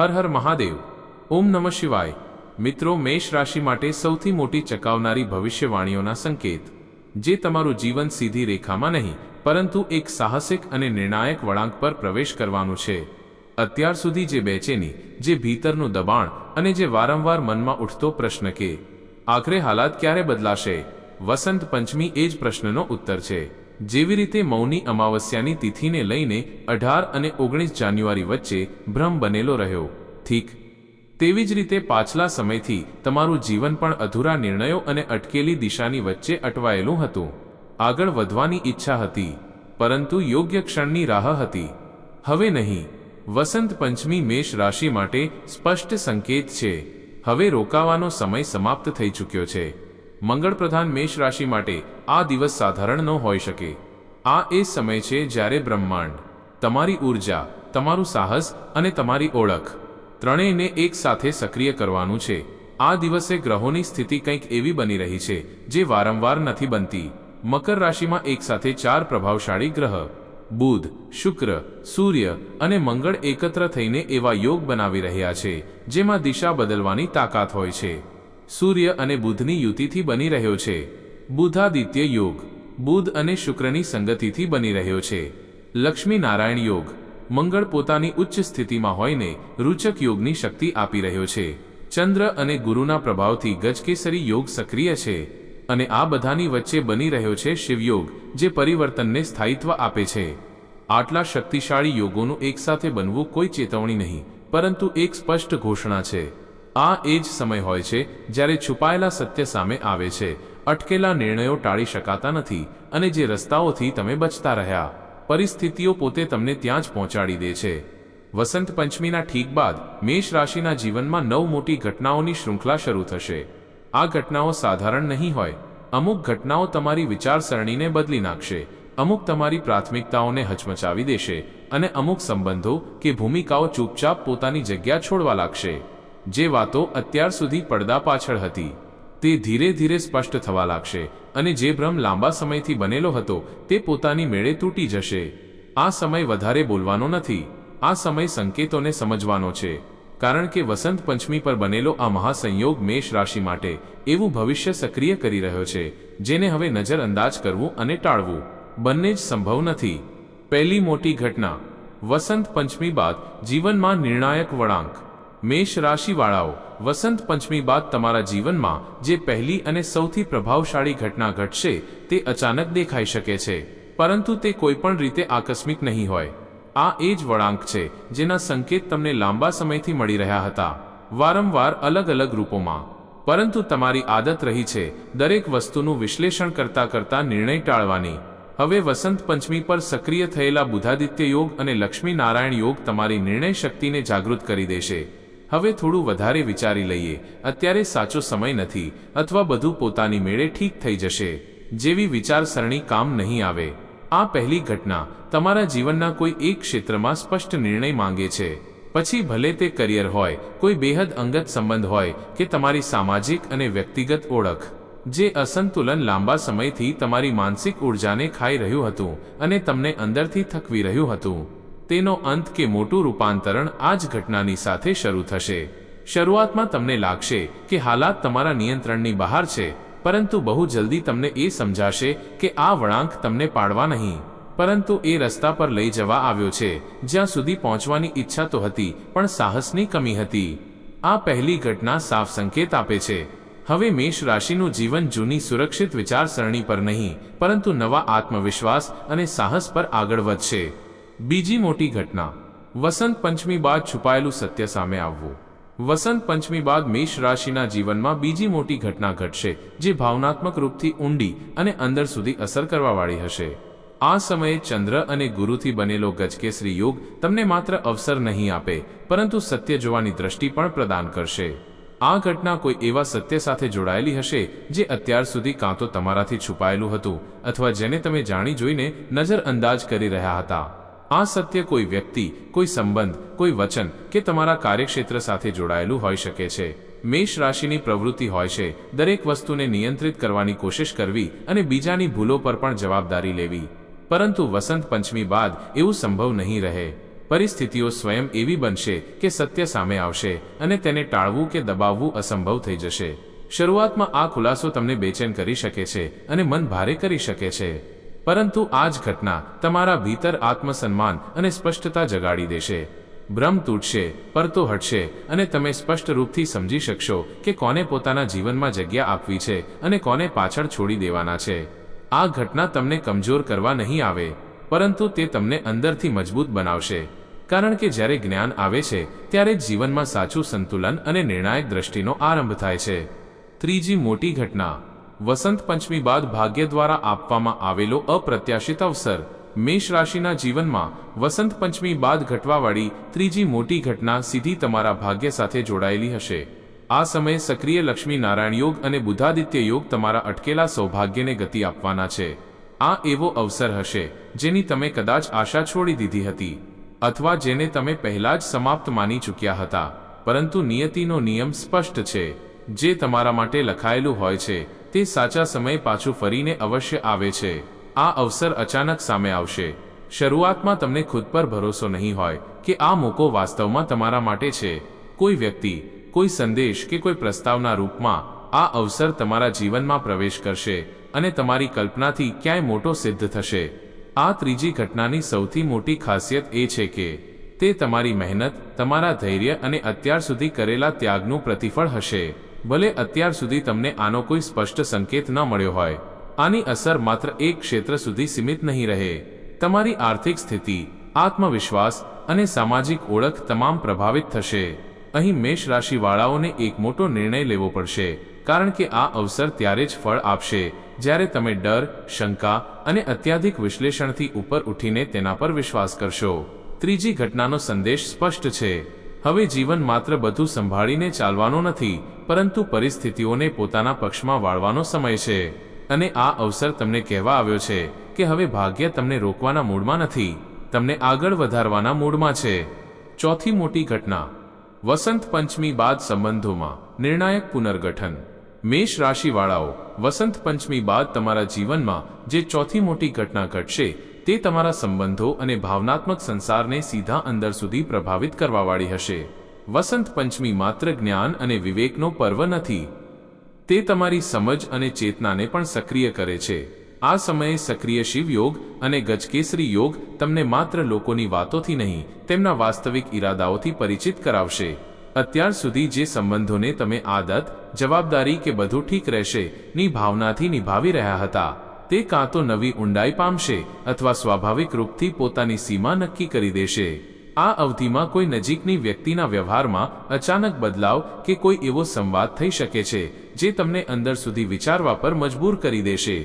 હર હર મહાદેવ. ઓમ નમઃ શિવાય. મિત્રો, મેષ રાશિ માટે સૌથી મોટી ચકાવનારી ભવિષ્યવાણીઓના સંકેત. જે તમારું જીવન સીધી રેખામાં નહીં, પરંતુ એક સાહસિક અને નિર્ણાયક વળાંક પર પ્રવેશ કરવાનું છે. અત્યાર સુધી જે બેચેની, જે ભીતરનું દબાણ અને જે વારંવાર મનમાં ઉઠતો પ્રશ્ન કે, આખરે હાલાત ક્યારે બદલાશે? વસંત પંચમી એ જ પ્રશ્નનો ઉત્તર છે. જેવી રીતે મૌની અમાવસ્યાની તિથિને લઈને અઢાર અને ઓગણીસ જાન્યુઆરી વચ્ચે ભ્રમ બનેલો રહ્યો. ઠીક. તેવી જ રીતે પાછલા સમયથી તમારું જીવન પણ અધૂરા નિર્ણયો અને અટકેલી દિશાની વચ્ચે અટવાયેલું હતું. આગળ વધવાની ઈચ્છા હતી, પરંતુ યોગ્ય ક્ષણની રાહ હતી. હવે નહીં. વસંત પંચમી મેષ રાશિ માટે સ્પષ્ટ સંકેત છે. હવે રોકાવાનો સમય સમાપ્ત થઈ ચૂક્યો છે. મંગળ પ્રધાન મેષ રાશિ માટે આ દિવસ સાધારણ ન હોઈ શકે. આ એ સમય છે જ્યારે બ્રહ્માંડ, તમારી ઊર્જા તમારું સાહસ અને તમારી ઓળખ, ત્રણેયને એક સાથે સક્રિય કરવાનું છે. આ દિવસે ગ્રહોની સ્થિતિ કંઈક એવી બની રહી છે, જે વારંવાર નથી બનતી. મકર રાશિમાં એક સાથે ચાર પ્રભાવશાળી ગ્રહ, બુધ, શુક્ર, સૂર્ય અને મંગળ એકત્ર થઈને એવા યોગ બનાવી રહ્યા છે, જેમાં દિશા બદલવાની તાકાત હોય છે. સૂર્ય અને બુધની યુતિથી બની રહ્યો છે. બુધાદિત્ય યોગ. બુધ અને શુક્રની સંગતિથી બની રહ્યો છે. લક્ષ્મી નારાયણ યોગ. મંગળ પોતાની ઉચ્ચ સ્થિતિમાં હોઈને રૂચક યોગની શક્તિ આપી રહ્યો છે. ચંદ્ર અને ગુરુના પ્રભાવથી ગજકેસરી યોગ સક્રિય છે. અને આ બધાની વચ્ચે બની રહ્યો છે શિવયોગ, જે પરિવર્તનને સ્થાયિત્વ આપે છે. આટલા શક્તિશાળી યોગોનું એકસાથે બનવું કોઈ ચેતવણી નહીં, પરંતુ એક સ્પષ્ટ ઘોષણા છે. આ એ જ સમય હોય છે જ્યારે છુપાયેલા સત્ય સામે આવે છે. અટકેલા નિર્ણયો ટાળી શકાતા નથી અને જે રસ્તાઓથી તમે બચતા રહ્યા, પરિસ્થિતિઓ પોતે તમને ત્યાં જ પહોંચાડી દે છે. વસંત પંચમીના ઠીક બાદ મેષ રાશિના જીવનમાં નવ મોટી ઘટનાઓની શૃંખલા શરૂ થશે. આ ઘટનાઓ સાધારણ નહીં હોય. અમુક ઘટનાઓ તમારી વિચારસરણીને બદલી નાખશે. અમુક તમારી પ્રાથમિકતાઓને હચમચાવી દેશે અને અમુક સંબંધો કે ભૂમિકાઓ ચૂપચાપ પોતાની જગ્યા છોડવા લાગશે. જે વાતો અત્યાર સુધી પડદા પાછળ હતી. તે ધીરે ધીરે સ્પષ્ટ થવા લાગશે અને જે ભ્રમ લાંબા સમયથી બનેલો હતો તે પોતાની મેળે તૂટી જશે. આ સમય વધારે બોલવાનો નથી. આ સમય સંકેતોને સમજવાનો છે. કારણ કે વસંત પંચમી પર બનેલો આ મહાસંયોગ મેષ રાશિ માટે એવું ભવિષ્ય સક્રિય કરી રહ્યો છે, જેને હવે નજરઅંદાજ કરવું અને ટાળવું. બંને જ સંભવ નથી. પહેલી મોટી ઘટના. વસંત પંચમી બાદ જીવનમાં નિર્ણાયક વળાંક. મેષ રાશિવાળાઓ, વસંત પંચમી બાદ તમારા જીવનમાં જે પહેલી અને સૌથી પ્રભાવશાળી ઘટના ઘટશે, તે અચાનક દેખાઈ શકે છે. પરંતુ તે કોઈપણ રીતે આકસ્મિક નહીં હોય. આ એ જ વળાંક છે, જેના સંકેત તમને લાંબા સમયથી મળી રહ્યા હતા. વારંવાર અલગ અલગ રૂપોમાં. પરંતુ તમારી આદત રહી છે, દરેક વસ્તુનું વિશ્લેષણ કરતા કરતા નિર્ણય ટાળવાની. હવે વસંત પંચમી પર સક્રિય થયેલા બુધાદિત્ય યોગ અને લક્ષ્મીનારાયણ યોગ તમારી નિર્ણય શક્તિને જાગૃત કરી દેશે. હવે થોડું વધારે વિચારી લઈએ, અત્યારે સાચો સમય નથી, અથવા બધું પોતાની મેળે ઠીક થઈ જશે, જેવી વિચારસરણી કામ નહીં આવે. આ પહેલી ઘટના તમારા જીવનના કોઈ એક ક્ષેત્રમાં સ્પષ્ટ નિર્ણય માંગે છે. પછી ભલે તે કરિયર હોય, કોઈ બેહદ અંગત સંબંધ હોય, કે તમારી સામાજિક અને વ્યક્તિગત ઓળખ, જે અસંતુલન લાંબા સમયથી તમારી માનસિક ઉર્જાને ખાઈ રહ્યું હતું અને તમને અંદરથી થકવી રહ્યું હતું. તેનો અંત કે મોટું રૂપાંતરણ આ જ ઘટનાની સાથે શરૂ થશે. શરૂઆતમાં તમને લાગશે કે હાલાત તમારા નિયંત્રણની બહાર છે, પરંતુ બહુ જલ્દી તમને એ સમજાશે કે આ વળાંક તમને પાડવા નહીં. પરંતુ એ રસ્તા પર લઈ જવા આવ્યો છે, જ્યાં સુધી પહોંચવાની ઈચ્છા તો હતી, પણ સાહસની કમી હતી. આ પહેલી ઘટના સાફ સંકેત આપે છે. હવે મેષ રાશિનું જીવન જૂની સુરક્ષિત વિચારસરણી પર નહીં, પરંતુ નવા આત્મવિશ્વાસ અને સાહસ પર આગળ વધશે. બીજી મોટી ઘટના. વસંત પંચમી બાદ છુપાયેલું સત્ય સામે આવવું. વસંત પંચમી બાદ મેષ રાશિના જીવનમાં બીજી મોટી ઘટના ઘટશે, જે ભાવનાત્મક રૂપથી ઊંડી અને અંદર સુધી અસર કરવાવાળી હશે. આ સમયે ચંદ્ર અને ગુરુથી બનેલો ગજકેસરી યોગ તમને માત્ર અવસર નહીં આપે, પરંતુ સત્ય જોવાની દ્રષ્ટિ પણ પ્રદાન કરશે. આ ઘટના કોઈ એવા સત્ય સાથે જોડાયેલી હશે, જે અત્યાર સુધી કાં તો તમારાથી છુપાયેલું હતું, અથવા જેને તમે જાણી જોઈને નજરઅંદાજ કરી રહ્યા હતા. આ સત્ય કોઈ વ્યક્તિ, કોઈ સંબંધ, કોઈ વચન કે તમારા કાર્યક્ષેત્ર સાથે જોડાયેલું હોઈ શકે છે. મેષ રાશિની પ્રવૃત્તિ હોય છે. દરેક વસ્તુને નિયંત્રિત કરવાની કોશિશ કરવી અને બીજાની ભૂલો પર પણ જવાબદારી લેવી. પરંતુ વસંત પંચમી બાદ એવું સંભવ નહીં રહે. પરિસ્થિતિઓ સ્વયં એવી બનશે કે સત્ય સામે આવશે અને તેને ટાળવું કે દબાવવું અસંભવ થઈ જશે. શરૂઆતમાં આ ખુલાસો તમને બેચેન કરી શકે છે અને મન ભારે કરી શકે છે. પરંતુ આ જ ઘટના તમારા ભીતર આત્મસન્માન અને સ્પષ્ટતા જગાડી દેશે. ભ્રમ તૂટશે, પરતો હટશે અને તમે સ્પષ્ટ રૂપથી સમજી શકશો કે કોને પોતાના જીવનમાં જગ્યા આપવી છે અને કોને પાછળ છોડી દેવાના છે. આ ઘટના તમને કમજોર કરવા નહીં આવે, પરંતુ તે તમને અંદરથી મજબૂત બનાવશે. કારણ કે જ્યારે જ્ઞાન આવે છે, ત્યારે જ જીવનમાં સાચું સંતુલન અને નિર્ણાયક દ્રષ્ટિનો આરંભ થાય છે. ત્રીજી મોટી ઘટના. વસંત પંચમી બાદ ભાગ્ય દ્વારા આપવામાં આવેલો અપ્રત્યાશિત અવસર. મેષ રાશિના જીવનમાં વસંત પંચમી બાદ ઘટવાવાળી ત્રીજી મોટી ઘટના સીધી તમારા ભાગ્ય સાથે જોડાયેલી હશે. આ સમયે સક્રિય લક્ષ્મી નારાયણ યોગ અને બુધાદિત્ય યોગ તમારા અટકેલા સૌભાગ્યને ગતિ આપવાના છે. આ એવો અવસર હશે, જેની તમે કદાચ આશા છોડી દીધી હતી, અથવા જેને તમે પહેલા જ સમાપ્ત માની ચૂક્યા હતા. પરંતુ નિયતિનો નિયમ સ્પષ્ટ છે, જે તમારા માટે લખાયેલું હોય છે. તે સાચા સમયે પાછું ફરીને અવશ્ય આવે છે. આ અવસર અચાનક સામે આવશે. શરૂઆતમાં તમને ખુદ પર ભરોસો નહીં હોય કે આ મોકો વાસ્તવમાં તમારા માટે છે. કોઈ વ્યક્તિ, કોઈ સંદેશ કે કોઈ પ્રસ્તાવના રૂપમાં આ અવસર તમારા જીવનમાં પ્રવેશ કરશે અને તમારી કલ્પનાથી ક્યાંય મોટો સિદ્ધ થશે. આ ત્રીજી ઘટનાની સૌથી મોટી ખાસિયત એ છે કે, તે તમારી મહેનત, તમારા ધૈર્ય અને અત્યાર સુધી કરેલા ત્યાગનું પ્રતિફળ હશે. ભલે અત્યાર સુધી તમને આનો કોઈ સ્પષ્ટ સંકેત ન મળ્યો હોય. આની અસર માત્ર એક ક્ષેત્ર સુધી સીમિત નહીં રહે. તમારી આર્થિક સ્થિતિ, આત્મવિશ્વાસ અને સામાજિક ઓળખ તમામ પ્રભાવિત થશે. અહીં મેષ રાશિવાળાઓને એક મોટો નિર્ણય લેવો પડશે, કારણ કે આ અવસર ત્યારે જ ફળ આપશે, જ્યારે તમે ડર, શંકા અને અત્યાધિક વિશ્લેષણથી ઉપર ઉઠીને તેના પર વિશ્વાસ કરશો. ત્રીજી ઘટનાનો સંદેશ સ્પષ્ટ છે. હવે જીવન માત્ર બધું સંભાળીને ચાલવાનો નથી, પરંતુ પરિસ્થિતિઓને પોતાના પક્ષમાં વાળવાનો સમય છે. અને આ અવસર તમને કહેવા આવ્યો છે કે હવે ભાગ્ય તમને રોકવાના મૂડમાં નથી, તમને આગળ વધારવાના મૂડમાં છે. ચોથી મોટી ઘટના. વસંત પંચમી બાદ સંબંધોમાં નિર્ણાયક પુનર્ગઠન. મેષ રાશિવાળાઓ, વસંત પંચમી બાદ તમારા જીવનમાં જે ચોથી મોટી ઘટના ઘટશે તે તમારા સંબંધો અને ભાવનાત્મક સંસારને સીધા અંદર સુધી પ્રભાવિત કરવાવાળી હશે. વસંત પંચમી માત્ર જ્ઞાન અને વિવેકનો પર્વ નથી. તે તમારી સમજ અને ચેતનાને પણ સક્રિય કરે છે. આ સમયે સક્રિય શિવયોગ અને ગજકેસરી યોગ તમને માત્ર લોકોની વાતોથી નહીં, તેમના વાસ્તવિક ઈરાદાઓથી પરિચિત કરાવશે. અત્યાર સુધી જે સંબંધોને તમે આદત, જવાબદારી કે બધું ઠીક રહેશે, ની ભાવનાથી નિભાવી રહ્યા હતા. તે કાં તો નવી ઊંડાઈ પામશે અથવા સ્વાભાવિક રૂપથી પોતાની સીમા નક્કી કરી દેશે. આ અવધિમાં કોઈ નજીકની વ્યક્તિના વ્યવહારમાં અચાનક બદલાવ કે કોઈ એવો સંવાદ થઈ શકે છે, જે તમને અંદર સુધી વિચારવા પર મજબૂર કરી દેશે.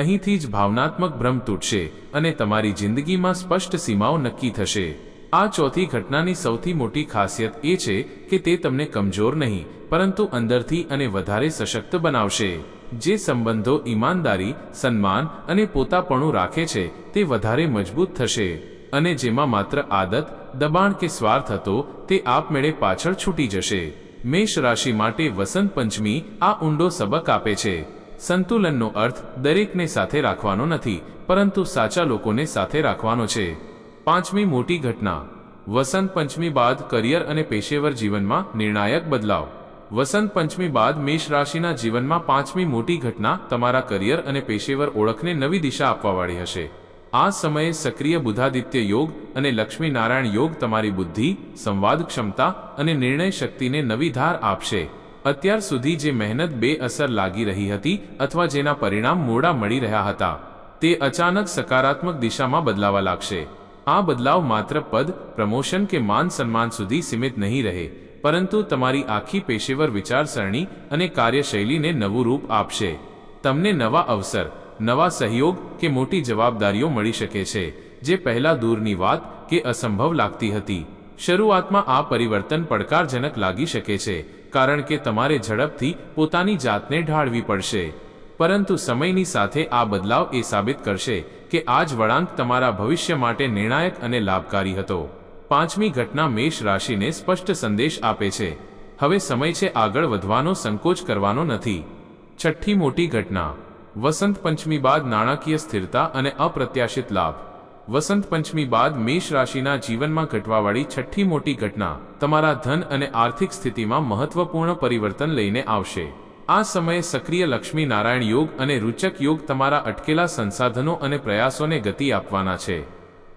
અહીંથી જ ભાવનાત્મક ભ્રમ તૂટશે અને તમારી જિંદગીમાં સ્પષ્ટ સીમાઓ નક્કી થશે. આ ચોથી ઘટનાની સૌથી મોટી ખાસિયત એ છે કે તે તમને કમજોર નહીં, પરંતુ અંદરથી અને વધારે સશક્ત બનાવશે. જે સંબંધો ઈમાનદારી, સન્માન અને પોતાપણું રાખે છે, તે વધારે મજબૂત થશે. અને જેમાં માત્ર આદત, દબાણ કે સ્વાર્થ હતો, તે આપમેળે પાછળ છૂટી જશે. મેષ રાશિ માટે વસંત પંચમી આ ઊંડો સબક આપે છે. સંતુલનનો અર્થ દરેકને સાથે રાખવાનો નથી, પરંતુ સાચા લોકોને સાથે રાખવાનો છે. પાંચમી મોટી ઘટના. વસંત પંચમી બાદ કરિયર અને પેશેવર જીવનમાં નિર્ણાયક બદલાવ. વસંત પંચમી બાદ મેષ રાશિના જીવનમાં પાંચમી મોટી ઘટના તમારા કરિયર અને પેશેવર ઓળખને નવી દિશા આપવાવાળી હશે. આ સમયે સક્રિય બુધાદિત્ય યોગ અને લક્ષ્મી નારાયણ યોગ તમારી બુદ્ધિ, સંવાદ ક્ષમતા અને નિર્ણય શક્તિને નવી ધાર આપશે. અત્યાર સુધી જે મહેનત બે અસર લાગી રહી હતી અથવા જેના પરિણામ મોડા મળી રહ્યા હતા, તે અચાનક સકારાત્મક દિશામાં બદલાવા લાગશે. આ બદલાવ માત્ર પદ, પ્રમોશન કે માન સન્માન સુધી સીમિત નહીં રહે પરંતુ તમારી આખી પેશેવર વિચારસરણી અને કાર્યશૈલીને નવું રૂપ આપશે. તમને નવા અવસર, નવા સહયોગ કે મોટી જવાબદારીઓ મળી શકે છે, જે પહેલા દૂરની વાત કે અસંભવ લાગતી હતી. શરૂઆતમાં આ પરિવર્તન પડકારજનક લાગી શકે છે, કારણ કે તમારે ઝડપથી પોતાની જાતને ઢાળવી પડશે. પરંતુ સમયની સાથે આ બદલાવ એ સાબિત કરશે કે આ જ વળાંક તમારા ભવિષ્ય માટે નિર્ણાયક અને લાભકારી હતો. પાંચમી ઘટના મેષ રાશિને સ્પષ્ટ સંદેશ આપે છે. હવે સમય છે આગળ વધવાનો સંકોચ કરવાનો નથી. છઠ્ઠી મોટી ઘટના. વસંત પંચમી બાદ નાણાકીય સ્થિરતા અને અપ્રત્યાશિત લાભ. વસંત પંચમી બાદ મેષ રાશિના જીવનમાં ઘટવાવાળી છઠ્ઠી મોટી ઘટના. તમારા ધન અને આર્થિક સ્થિતિમાં મહત્વપૂર્ણ પરિવર્તન લઈને આવશે. આ સમયે સક્રિય લક્ષ્મી નારાયણ યોગ અને રૂચક યોગ તમારા અટકેલા સંસાધનો અને પ્રયાસોને ગતિ આપવાના છે.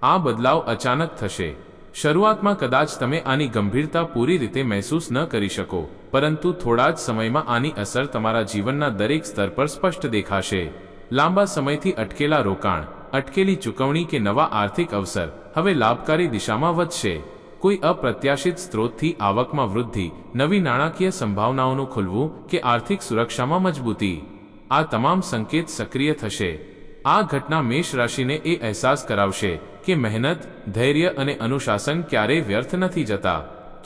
આ બદલાવ અચાનક થશે. શરૂઆતમાં કદાચ તમે આની ગંભીરતા પૂરી રીતે મહેસૂસ ન કરી શકો, પરંતુ થોડા જ સમયમાં આની અસર તમારા જીવનના દરેક સ્તર પર સ્પષ્ટ દેખાશે. લાંબા સમયથી અટકેલા રોકાણ, અટકેલી ચૂકવણી કે નવા આર્થિક અવસર, હવે લાભકારી દિશામાં વધશે. કોઈ અપ્રત્યાશિત સ્ત્રોતથી આવકમાં વૃદ્ધિ, નવી નાણાકીય સંભાવનાઓનું ખુલવું કે આર્થિક સુરક્ષામાં મજબૂતી? આ તમામ સંકેત સક્રિય થશે. આ ઘટના મેષ રાશિને એ અહેસાસ કરાવશે કે મહેનત, ધૈર્ય અને અનુશાસન ક્યારેય વ્યર્થ નથી જતા.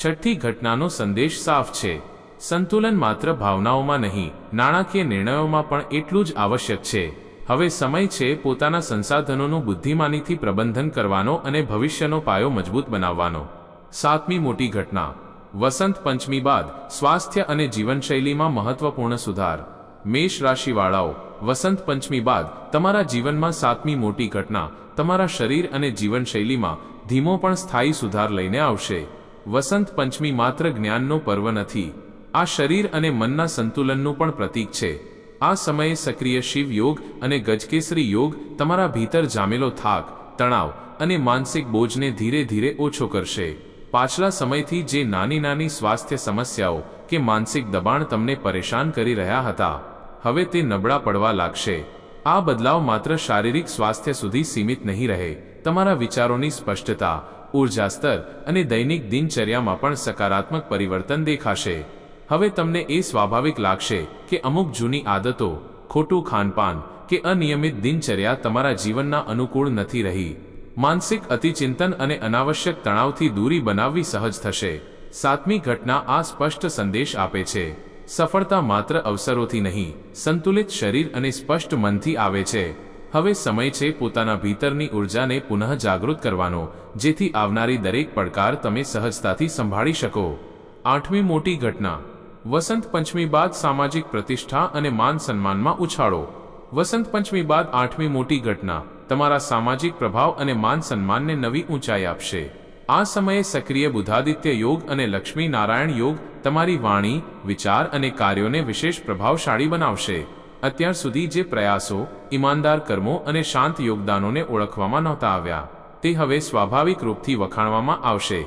છઠ્ઠી ઘટનાનો સંદેશ સાફ છે. સંતુલન માત્ર ભાવનાઓમાં નહીં, નાણાકીય નિર્ણયોમાં પણ એટલું જ આવશ્યક છે. હવે સમય છે પોતાના સંસાધનોનું બુદ્ધિમાનીથી પ્રબંધન કરવાનો અને ભવિષ્યનો પાયો મજબૂત બનાવવાનો. સાતમી મોટી ઘટના. વસંત પંચમી બાદ સ્વાસ્થ્ય અને જીવનશૈલીમાં મહત્વપૂર્ણ સુધાર. મેષ રાશિવાળાઓ. વસંત પંચમી બાદ તમારા જીવનમાં સાતમી મોટી ઘટના તમારા શરીર અને જીવનશૈલીમાં ધીમો પણ સ્થાયી સુધાર લઈને આવશે. વસંત પંચમી માત્ર જ્ઞાનનો પર્વ નથી, આ શરીર અને મનના સંતુલનનું પણ પ્રતીક છે. આ સમયે સક્રિય શિવ યોગ અને ગજકેસરી યોગ તમારા ભીતર જામેલો થાક, તણાવ અને માનસિક બોજને ધીરે ધીરે ઓછો કરશે. પાછલા સમયથી જે નાની નાની સ્વાસ્થ્ય સમસ્યાઓ કે માનસિક દબાણ તમને પરેશાન કરી રહ્યા હતા હવે તે નબળા પડવા લાગશે. આ બદલાવ માત્ર શારીરિક સ્વાસ્થ્ય સુધી સીમિત નહીં રહે. તમારા વિચારોની સ્પષ્ટતા, ઊર્જા સ્તર અને દૈનિક દિનચર્યામાં પણ સકારાત્મક પરિવર્તન દેખાશે. હવે તમને એ સ્વાભાવિક લાગશે કે અમુક જૂની આદતો, ખોટું ખાનપાન કે અનિયમિત દિનચર્યા તમારા જીવનના અનુકૂળ નથી રહી. માનસિક અતિચિંતન અને અનાવશ્યક તણાવથી દૂરી બનાવવી સહજ થશે. સાતમી ઘટના આ સ્પષ્ટ સંદેશ આપે છે. સફળતા માત્ર અવસરોથી નહીં, સંતુલિત શરીર અને સ્પષ્ટ મનથી આવે છે. હવે સમય છે પોતાના ભીતરની ઉર્જાને પુનઃ જાગૃત કરવાનો, જેથી આવનારી દરેક પડકાર તમે સહજતાથી સંભાળી શકો. આઠમી મોટી ઘટના. વસંત પંચમી બાદ સામાજિક પ્રતિષ્ઠા અને માન સન્માનમાં ઉછાળો. વસંત પંચમી બાદ આઠમી મોટી ઘટના. તમારા સામાજિક પ્રભાવ અને માન સન્માનને નવી ઊંચાઈ આપશે. આ સમયે સક્રિય બુધાદિત્ય યોગ અને લક્ષ્મી નારાયણ યોગ તમારી વાણી, વિચાર અને કાર્યોને વિશેષ પ્રભાવશાળી બનાવશે. અત્યાર સુધી જે પ્રયાસો, ઈમાનદાર કર્મો અને શાંત યોગદાનોને ઓળખવામાં નહોતા આવ્યા, તે હવે સ્વાભાવિક રૂપથી વખાણવામાં આવશે.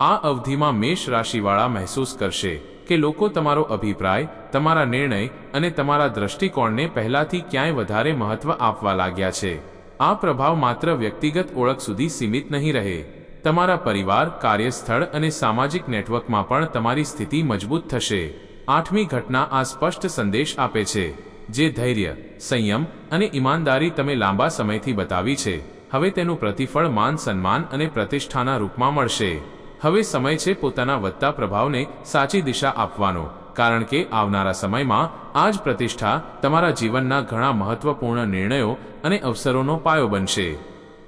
આ અવધિમાં મેષ રાશિવાળા મહેસૂસ કરશે કે લોકો તમારો અભિપ્રાય, તમારા નિર્ણય અને તમારા દ્રષ્ટિકોણને પહેલાથી ક્યાંય વધારે મહત્વ આપવા લાગ્યા છે. આ પ્રભાવ માત્ર વ્યક્તિગત ઓળખ સુધી સીમિત નહીં રહે. તમારા પરિવાર, કાર્યસ્થળ અને સામાજિક નેટવર્કમાં પણ તમારી સ્થિતિ મજબૂત થશે. આઠમી ઘટના આ સ્પષ્ટ સંદેશ આપે છે, જે ધૈર્ય, સંયમ અને ઈમાનદારી તમે લાંબા સમયથી બતાવી છે. હવે તેનું પ્રતિફળ માન, સન્માન અને પ્રતિષ્ઠાના રૂપમાં મળશે. હવે સમય છે પોતાના વધતા પ્રભાવને સાચી દિશા આપવાનો, કારણ કે આવનારા સમયમાં આ જ પ્રતિષ્ઠા તમારા જીવનના ઘણા મહત્વપૂર્ણ નિર્ણયો અને અવસરોનો પાયો બનશે.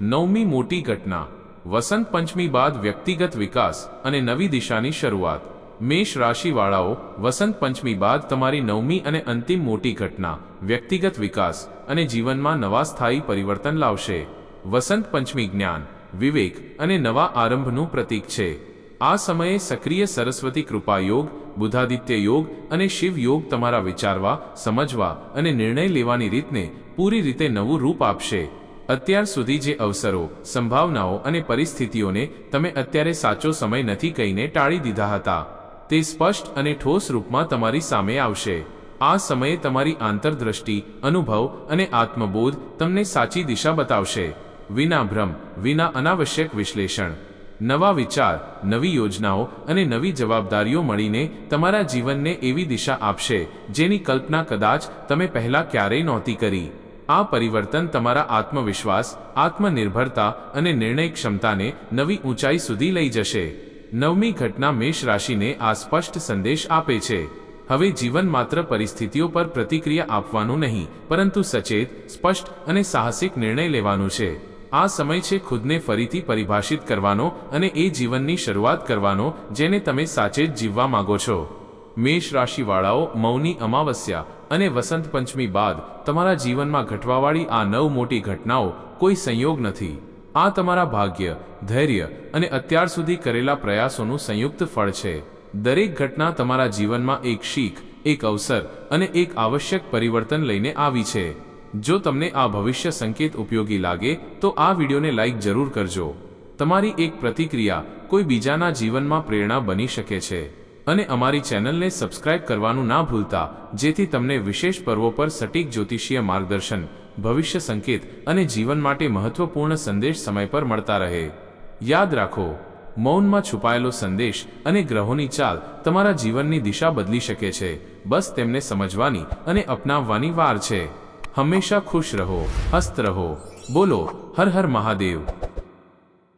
નવમી મોટી ઘટના. વસંત પંચમી બાદ વ્યક્તિગત વિકાસ અને નવી દિશાની શરૂઆત. મેષ રાશિવાળાઓ, વસંત પંચમી બાદ તમારી નવમી અને અંતિમ મોટી ઘટના, વ્યક્તિગત વિકાસ અને જીવનમાં નવા સ્થાયી પરિવર્તન લાવશે. વસંત પંચમી જ્ઞાન, વિવેક અને નવા આરંભનું પ્રતીક છે. આ સમયે સક્રિય સરસ્વતી કૃપા યોગ, બુધાદિત્ય યોગ અને શિવ યોગ તમારા વિચારવા, સમજવા અને નિર્ણય લેવાની રીતને પૂરી રીતે નવું રૂપ આપશે. અત્યાર સુધી જે અવસરો, સંભાવનાઓ અને પરિસ્થિતિઓને તમે અત્યારે સાચો સમય નથી કહીને ટાળી દીધા હતા, તે સ્પષ્ટ અને ઠોસ રૂપમાં તમારી સામે આવશે. આ સમયે તમારી આંતરદ્રષ્ટિ, અનુભવ અને આત્મબોધ તમને સાચી દિશા બતાવશે. વિના ભ્રમ, વિના અનાવશ્યક વિશ્લેષણ, નવા વિચાર, નવી યોજનાઓ અને નવી જવાબદારીઓ મળીને તમારા જીવનને એવી દિશા આપશે, જેની કલ્પના કદાચ તમે પહેલા ક્યારેય નહોતી કરી. આ પરિવર્તન તમારા આત્મવિશ્વાસ, આત્મનિર્ભરતા અને નિર્ણય ક્ષમતાને નવી ઊંચાઈ સુધી લઈ જશે. નવમી ઘટના મેષ રાશિને આ સ્પષ્ટ સંદેશ આપે છે. હવે જીવન માત્ર પરિસ્થિતિઓ પર પ્રતિક્રિયા આપવાનું નહીં, પરંતુ સચેત, સ્પષ્ટ અને સાહસિક નિર્ણય લેવાનું છે. આ સમય છે ખુદને ફરીથી પરિભાષિત કરવાનો અને એ જીવનની શરૂઆત કરવાનો જેને તમે સાચે જ જીવવા માંગો છો. મેષ રાશિવાળાઓ, મૌની અમાવસ્યા અને વસંત પંચમી બાદ તમારા જીવનમાં ઘટવાવાળી આ નવ મોટી ઘટનાઓ કોઈ સંયોગ નથી. આ તમારા ભાગ્ય, ધૈર્ય અને અત્યાર સુધી કરેલા પ્રયાસોનું સંયુક્ત ફળ છે. દરેક ઘટના તમારા જીવનમાં એક શીખ, એક અવસર અને એક આવશ્યક પરિવર્તન લઈને આવી છે. જો તમને આ ભવિષ્ય સંકેત ઉપયોગી લાગે, તો આ વિડીયોને લાઇક જરૂર કરજો. તમારી એક પ્રતિક્રિયા કોઈ બીજાના જીવનમાં પ્રેરણા બની શકે છે. અને અમારી ચેનલને સબસ્ક્રાઇબ કરવાનું ના ભૂલતા, જેથી તમને વિશેષ પર્વો પર સટીક જ્યોતિષીય માર્ગદર્શન, ભવિષ્ય સંકેત અને જીવન માટે મહત્વપૂર્ણ સંદેશ સમય પર મળતા રહે. યાદ રાખો, મૌનમાં છુપાયેલો સંદેશ અને ગ્રહોની ચાલ તમારા જીવનની દિશા બદલી શકે છે. બસ તેમને સમજવાની અને અપનાવવાની વાર છે. હંમેશા ખુશ રહો, હસ્ત રહો. બોલો, હર હર મહાદેવ.